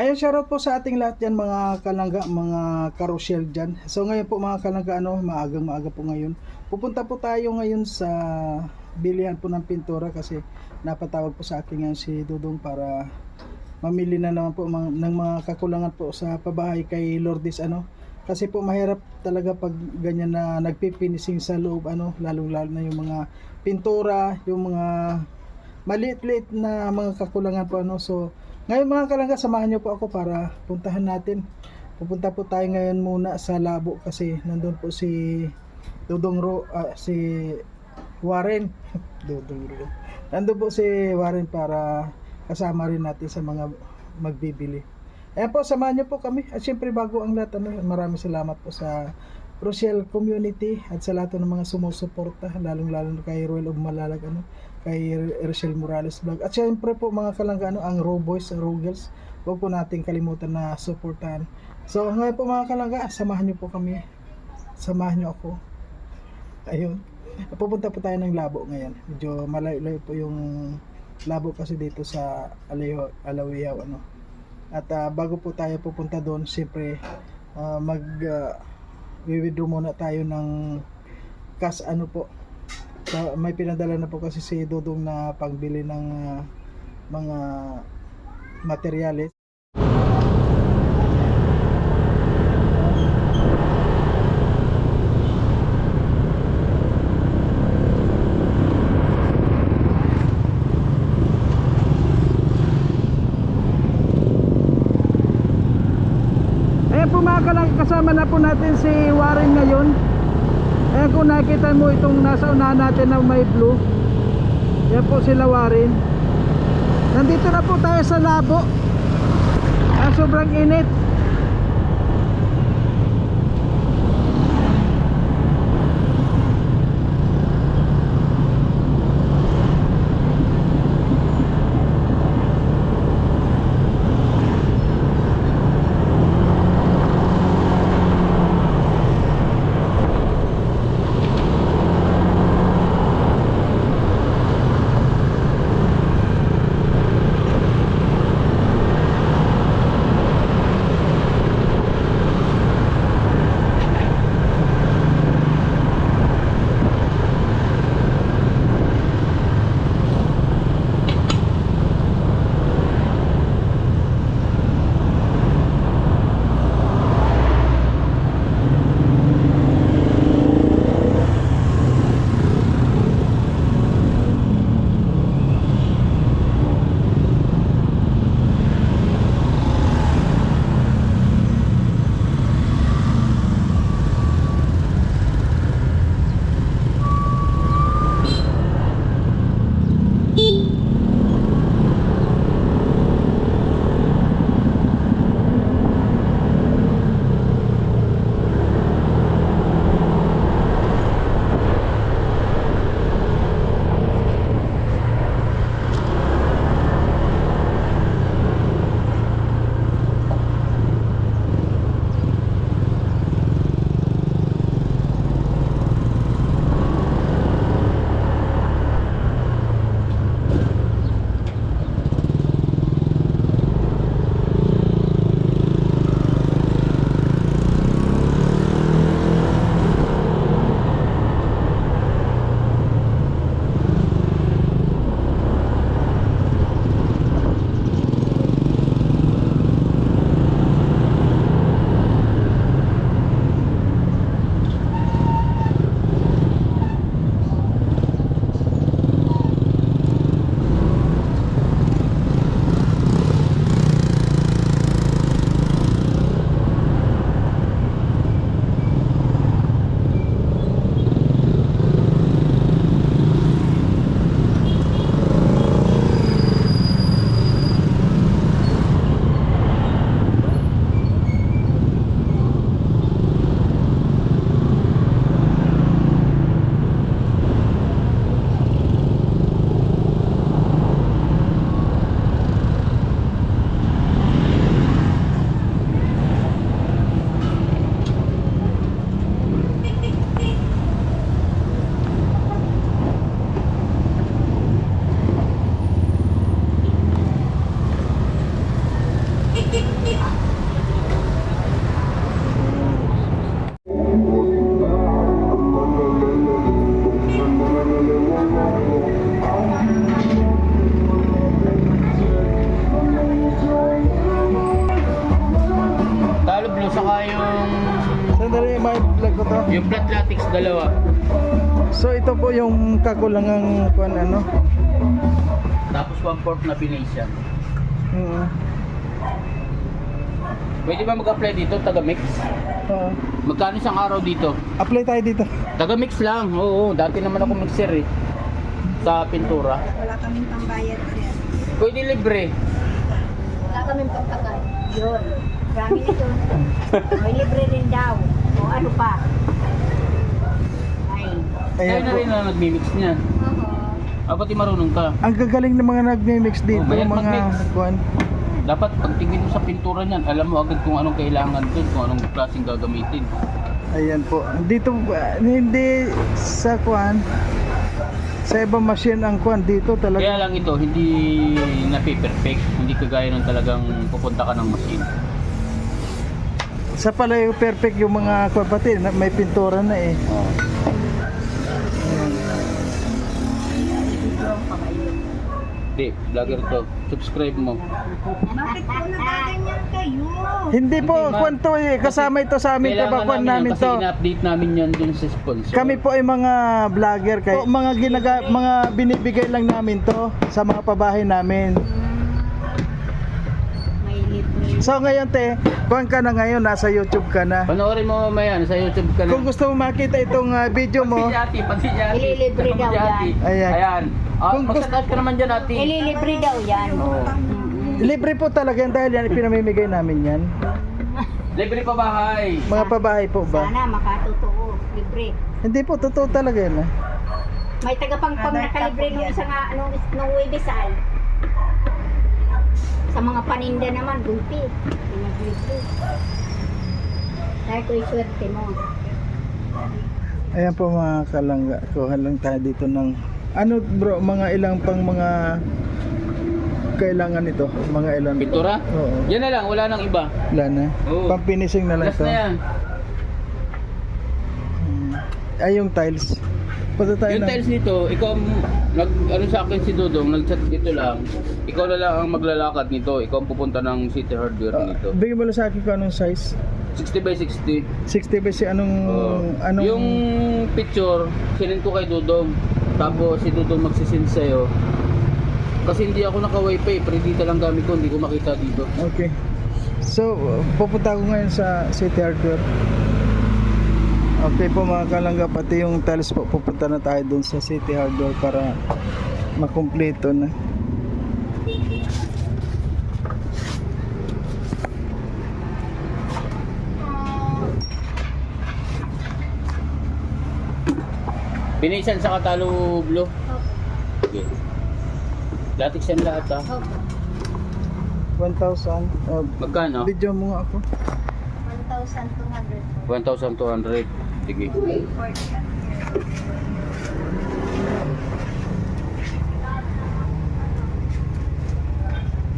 Ayun, shoutout po sa ating lahat yan mga kalangga, mga carousel dyan. So ngayon po mga kalangga, ano, maagang maaga po ngayon. Pupunta po tayo ngayon sa bilihan po ng pintura kasi napatawag po sa akin ngayon si Dudong para mamili na naman po mga, ng mga kakulangan po sa pabahay kay Lourdes ano. Kasi po mahirap talaga pag ganyan na nagpipinising sa loob ano, lalong lalo na yung mga pintura, yung mga maliit-liit na mga kakulangan po ano. So ngayon mga kalangga, samahan niyo po ako para puntahan natin. Pupunta po tayo ngayon muna sa labo kasi nandun po si Dudong Ro, ah, si Warren. Dudong Ro. Nandun po si Warren para kasama rin natin sa mga magbibili. Ayan po, samahan niyo po kami. At syempre bago ang lahat, ano, maraming salamat po sa Rochelle community at sa lahat ng mga sumusuporta, lalong-lalo kay Royal of Malalag, ano, kay Rochelle Morales Vlog. At syempre po mga kalangga, ano, ang Raw Boys, Raw Girls, huwag po natin kalimutan na suportahan. So ngayon po mga kalangga, samahan niyo po kami. Samahan niyo ako. Ayun. Pupunta po tayo ng labo ngayon. Medyo malayo-layo po yung labo kasi dito sa Alayo, Alawiyaw ano. At ah, bago po tayo pupunta doon, siyempre ah, mag ah, withdraw muna tayo ng cash ano po. So, may pinadala na po kasi si Dudong na pangbili ng ah, mga materyales. Ayan po mga kalang kasama na po natin si Warren ngayon. Ayan kung nakikita mo itong nasa unahan natin na may blue. Ayan po sila Warren. Nandito na po tayo sa labo. Ah, sobrang init. Saka yung Sandali, may vlog ko to. yung flat latex dalawa. So ito po yung kakulangang kuan ano. Tapos one fourth na Venetian. Mm. Pwede ba mag-apply dito, taga-mix? Oo. Magkano isang araw dito? Apply tayo dito. Taga-mix lang, oo. Dati naman ako mixer eh. Sa pintura. Wala kaming pambayad. Pwede libre. Wala kaming pagtagal. Yun. Marami nito. May libre rin daw. O ano pa? Ay. Kaya na rin na nagmi-mix niyan. Oo. Ah, pati marunong ka. Ang gagaling ng mga nagmi-mix dito, Oh, mga mag-mix. kuan. Dapat pag tingin mo sa pintura niyan, alam mo agad kung anong kailangan dun, kung anong klaseng gagamitin. Ayan po. Dito uh, hindi sa kuan sa ibang machine ang kuan dito talaga. Kaya lang ito, hindi napi-perfect. Hindi kagaya ng talagang pupunta ka ng machine. Sa pala yung perfect yung mga kuan pati na- may pintura na eh. Oh. Hindi, vlogger to. Subscribe mo. Bakit po nagaganyan kayo? Hindi po Hindi, ma'am. kuan to eh. Kasama ito sa amin Kailangan trabakuan namin, namin yan kasi to. ina-update namin yan dun sa sponsor. Kami po ay mga vlogger kayo. Mga ginaga mga binibigay lang namin to sa mga pabahay namin. So ngayon te, kuan ka na ngayon nasa YouTube ka na. Panoorin mo mamaya, sa YouTube ka na. Kung gusto mo makita itong uh, video mo, Pati ati, pati ati. Ililibre daw yan. Ayan. Ayan. Ah, Kung Kung gusto- ka naman dyan ati. Ililibre daw yan. Oo. libre po talaga yan dahil yan pinamimigay namin yan. Libre pa bahay. Mga pabahay po ba? Sana makatotoo. Libre. Hindi po, totoo talaga yan. ah. May tagapangpang nakalibre nung isa nga, nung, nung webisal. Sa mga paninda naman, gulpi. Pinaglibre. Dahil ko swerte mo. Ayan po mga kalangga. Kuha lang tayo dito ng ano bro, mga ilang pang mga kailangan ito, mga ilan. Pintura? Oo. Yan na lang, wala nang iba. Wala na. Oo. Pang finishing na lang Last ito. na yan. Hmm. Ay yung tiles. Punta tayo Yung na. tiles nito, ikaw nag ano sa akin si Dodong, nag-chat dito lang. Ikaw na lang ang maglalakad nito. Ikaw ang pupunta ng City Hardware Ah, nito. bigyan mo lang sa akin kung anong size. 60 by 60. 60 ba si anong Oo. anong Yung picture, sinend ko kay Dudong. Tapos si Dudong magsisend sa'yo. Kasi hindi ako naka-wifi, predita lang gamit ko, hindi ko makita dito. Okay. So, pupunta ako ngayon sa City Hardware. Okay po mga kalangga, pati yung tiles po, pupunta na tayo dun sa City Hardware para makumpleto na. Binisan sa Katalo Blue. Okay. Latex yan lahat ah. 1,000. Uh, Magkano? video mo nga ako. 1,200. 1,200. Sige.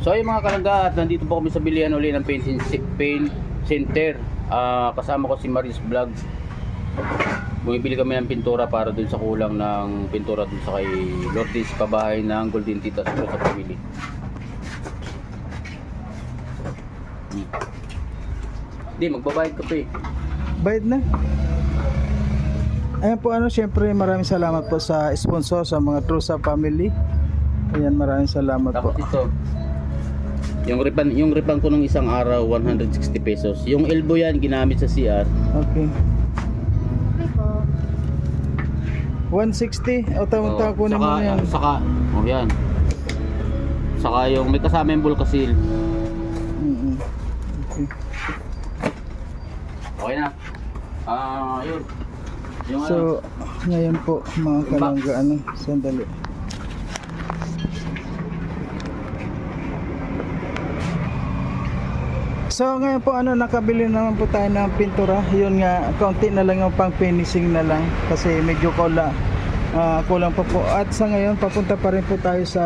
So ayun mga kalangga, at nandito po kami sa bilihan uli ng paint, paint center. Ah, kasama ko si Maris Vlog. Bumibili kami ng pintura para dun sa kulang ng pintura dun sa kay Lourdes pabahay ng Golden Titas ko sa pamili. Hmm. Hindi, magbabayad ka pa eh. Bayad na. Ayan po ano, syempre maraming salamat po sa sponsor sa mga Trusa family. Ayan, maraming salamat po. Tapos ito, yung ripan, yung ripan ko nung isang araw, 160 pesos. Yung elbow yan, ginamit sa CR. Okay. Okay po. 160 o tawang tawang kunin mo saka, na yan. Saka, oh yan. Saka yung may kasama yung bulkasil. Mm-mm. Okay. Okay na. Ah, yun. So, ngayon po mga kalangga ano, sandali. So ngayon po ano nakabili naman po tayo ng pintura. Yun nga kaunti na lang yung pang finishing na lang kasi medyo kula ah, kulang pa po. At sa ngayon papunta pa rin po tayo sa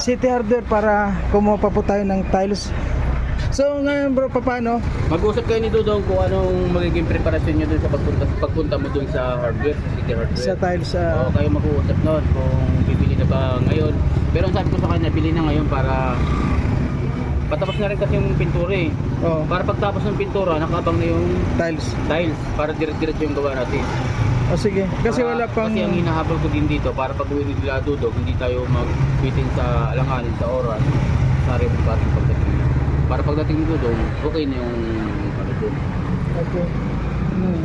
City Hardware para kumuha pa po tayo ng tiles. So ngayon bro paano? mag-usap kayo ni Dudong kung anong magiging preparasyon nyo dun sa pagpunta, pagpunta mo dun sa hardware, sa city hardware. Sa tiles Oo, ah, kayo mag-uusap noon kung bibili na ba ngayon. Pero ang sabi ko sa kanya, bili na ngayon para patapos na rin kasi yung pintura eh. Oh, Para pagtapos ng pintura, nakabang na yung tiles. tiles para dire-diretso yung gawa natin. O sige, kasi Para- wala pang... Kasi ang hinahabol ko din dito, para pag uwi nila dudog, hindi tayo mag-bitin sa alanganin, sa oras, sa rin parang pagdating. Para pagdating ni dudog, okay na yung ano doon. Okay. Hmm.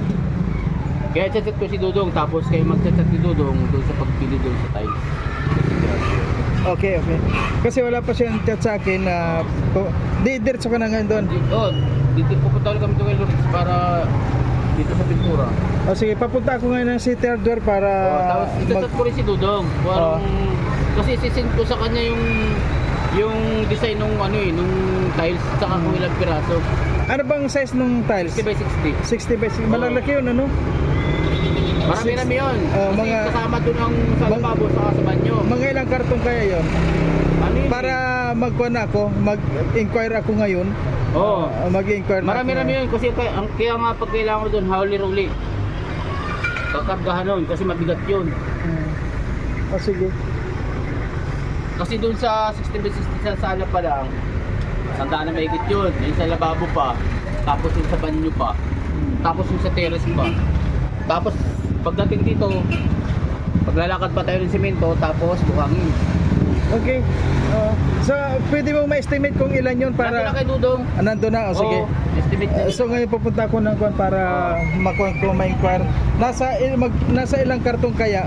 Kaya chat ko si Dudong, tapos kayo mag-chat ni Dudong doon sa pagpili doon sa tiles. Okay, okay. Kasi wala pa siyang chat sa akin na... po di, diretso ka na ngayon doon. Di- Oh, dito pupunta ulit kami doon kay Lourdes para dito sa pintura. O sige, papunta ako ngayon ng City Hardware para... Oh, tapos mag- itatat ko rin si Dudong. Kung Oh. kasi sisend ko sa kanya yung yung design nung ano eh, nung tiles saka kung ilang piraso. Ano bang size ng tiles? 60 by 60. 60 by 60. Malalaki yun, ano? Marami-rami yun. Oh, kasi mga- kasama doon ang sa lababo saka sa banyo. Mga ilang karton kaya yon Ano yun? Para magkuha na ako, mag-inquire ako ngayon. Oo. Uh, mag-inquire na Marami-rami ako. yun kasi kaya, ang, kaya nga pag kailangan mo doon, howly-rowly. Kakargahan nun kasi mabigat yun. Hmm. O sige. Kasi doon sa 60 by 60 sa sala pa lang, sandaan na mahigit yun. Yung sa lababo pa, tapos yung sa banyo pa, tapos yung sa terrace pa. Tapos pagdating dito, paglalakad pa tayo ng semento, tapos buhangin. Okay. Uh, so, pwede mo ma-estimate kung ilan yun Para para... kay Dudong. Ah, nandun na, o sige. Estimate na. Uh, so ngayon pupunta ako ng kwan para makuha ko ma-inquire. Nasa, il- mag, nasa ilang karton kaya?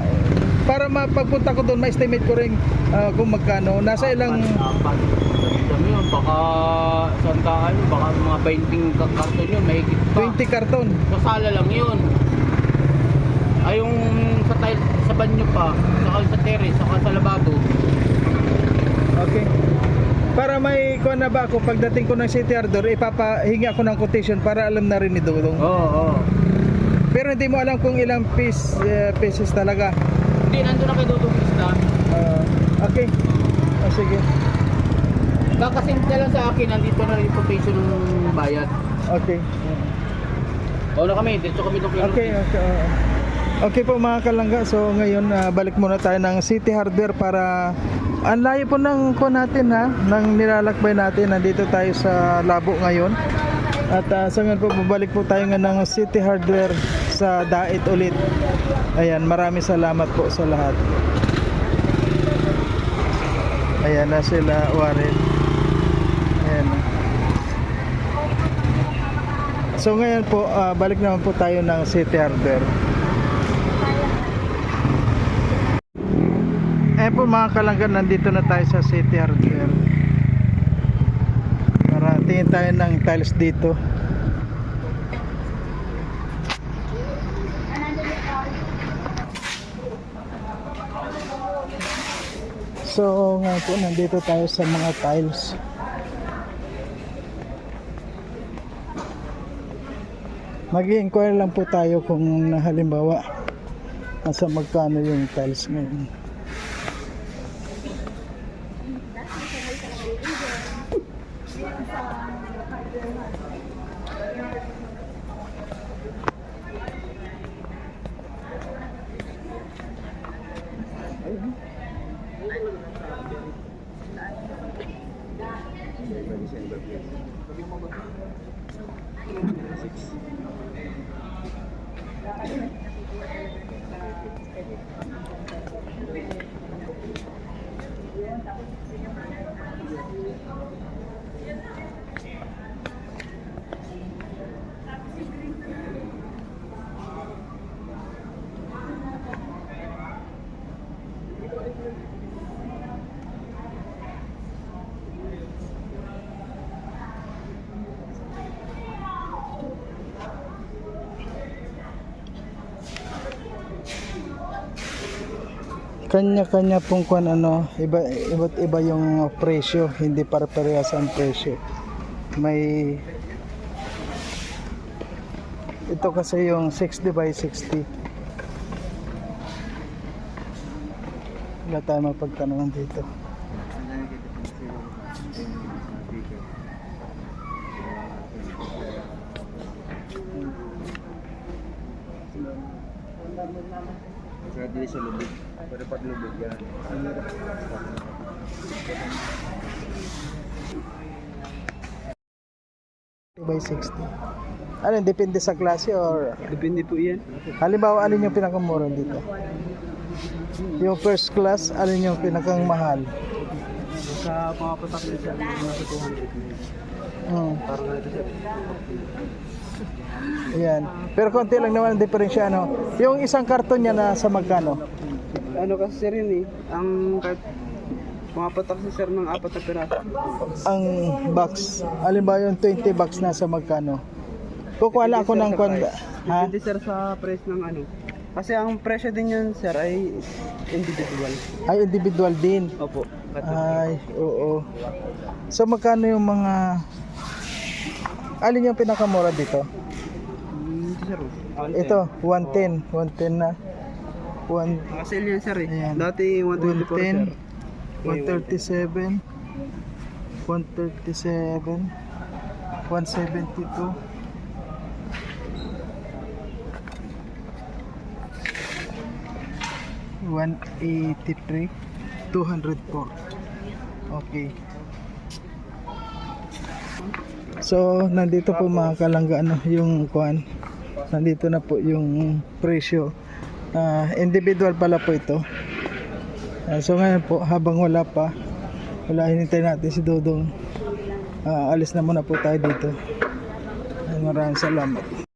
Para mapagpunta ko doon, ma-estimate ko rin uh, kung magkano. Nasa ilang... Apat. Mo yun, baka saan ka ano, baka mga 20 ka- karton yun, mahigit pa. 20 karton. Sa sala lang yun. Ay yung sa tile, sa banyo pa, saka sa terrace, saka sa lababo. Okay. Para may kuha na ba ako pagdating ko ng City Hardware, ipapahingi ako ng quotation para alam na rin ni Dudong. Oo, oo. Pero hindi mo alam kung ilang piece, eh, pieces talaga. Hindi, nandun na kay Dudong Krista. Ah, okay. Ah, sige. Niya lang sa akin, nandito na rin yung quotation ng bayad. Okay. Oo na kami, dito kami doon kay Okay, okay. oo. Okay po mga kalangga, so ngayon ah, balik muna tayo ng City Hardware para ang layo po ng ko natin ha, ng nilalakbay natin. Nandito tayo sa Labo ngayon. At ah, sa ngayon po, babalik po tayo nga ng City Hardware sa Dait ulit. Ayan, maraming salamat po sa lahat. Ayan na sila, Warren. Ayan na. So ngayon po, ah, balik naman po tayo ng City Hardware. Eh po mga kalanggan, nandito na tayo sa City Hardware. Para tingin tayo ng tiles dito. So nga po, nandito tayo sa mga tiles. Mag-i-inquire lang po tayo kung halimbawa nasa magkano yung tiles ngayon. Kanya-kanya pong kwan ano, iba iba't iba yung presyo, hindi para parehas ang presyo. May ito kasi yung 60 by 60. Wala tayo mapagtanungan dito. Sa dili sa lubog. Pero pag lubog yan. By 60. Ano, depende sa klase or Depende po yan. halimbawa alin yung pinakamura dito? Yung first class, alin yung pinakang mahal? Sa pamapatak niya sir, nasa 200. Hmm. Parang ganito sir. Ayan. Pero konti lang naman ang diferensya ano. Yung isang karton niya na sa magkano? Ano kasi yun eh, ang pumapatak si sir ng apat na piraso. Ang box. Alin ba yung 20 box na sa magkano? Kukuha lang ako ng kwanda. Ha? Depende sir sa price ng ano. Kasi ang presyo din yan sir ay individual. Ay, individual din. Opo. Ay, oo. So magkano yung mga Alin yung pinakamura dito? Hmm, sir. oh. Ito, 110. 110 na. 1 Naka-sale yan sir eh. Ayan. Dati 124 sir. 110, 137, 137, 172. One eighty three, two hundred four. Okay. So, nandito po mga kalangga ano, yung kuan. Nandito na po yung presyo. Ah, individual pala po ito. Ah, so ngayon po, habang wala pa, wala hinintay natin si Dodong. Ah, alis na muna po tayo dito. Ah, maraming salamat.